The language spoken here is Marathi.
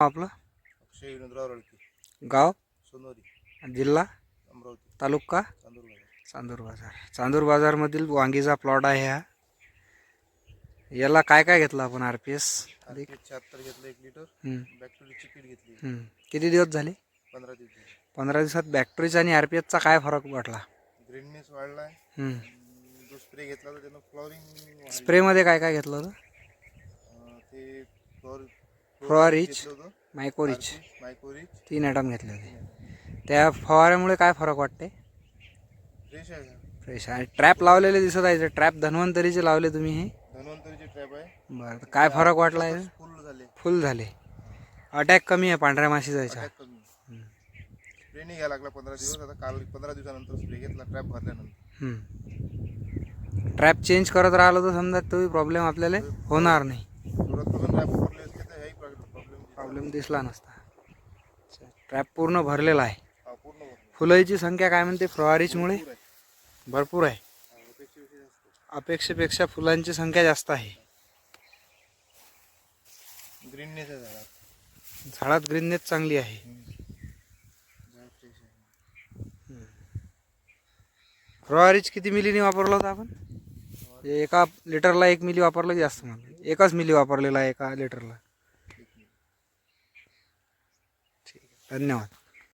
आपलं? अक्षय विनोदराव रळके गाव? सोनोरी. जिल्हा? अमरावती. तालुका? चांदूर बाजार. चांदूर बाजार. चांदूर बाजारमधील वांगीचा प्लॉट आहे हा. याला काय काय घेतलं आपण आर पी एस शहात्तर घेतलं एक लिटर बॅक्टेरियाची किट घेतली. किती दिवस झाले? पंधरा दिवस. पंधरा दिवसात बॅक्टरीचा आणि आर पी एसचा काय फरक वाटला ग्रीननेस वाढलाय. हम्म. अं, जो स्प्रे घेतला तर त्यानं फ्लॉवरिंग स्प्रेमध्ये काय काय घेतलं होतं? होतं. मायकोरिच. मायकोरिच तीन आयटम घेतले होते. त्या फवाऱ्यामुळे काय फरक वाटते फ्रेश आहे. फ्रेश आणि ट्रॅप लावलेले दिसत आहे ट्रॅप धन्वंतरीचे लावले तुम्ही हे. धन्वंतरीची ट्रॅप आहे. बरं काय फरक वाटला आहे फुल झाले. फुल झाले. अटॅक कमी आहे पांढऱ्या अटॅक कमी. स्प्रे नाही घ्यायला लागला पंधरा दिवस. आता काल पंधरा दिवसानंतर स्प्रे घेतला ट्रॅप भरल्यानंतर. ट्रॅप चेंज करत राहिलं तर समजा तो प्रॉब्लेम आपल्याला होणार नाही सुरुवातपासून ट्रॅप वापरले असते तर हेही प्रॉब्लेम दिसला नसता. ट्रॅप पूर्ण भरलेला आहे. फुलाईची संख्या काय म्हणते? आहे. भरपूर आहे. अपेक्षेपेक्षा फुलांची संख्या जास्त आहे. ग्रीननेस झाडात. ग्रीननेस चांगली आहे. फ्लॉरिच किती मिलीने वापरलं होतं आपण? एका लिटरला एक मिली वापरलं जास्त म्हणलं. एकच मिली वापरलेला आहे एका लिटरला ठीक आहे धन्यवाद.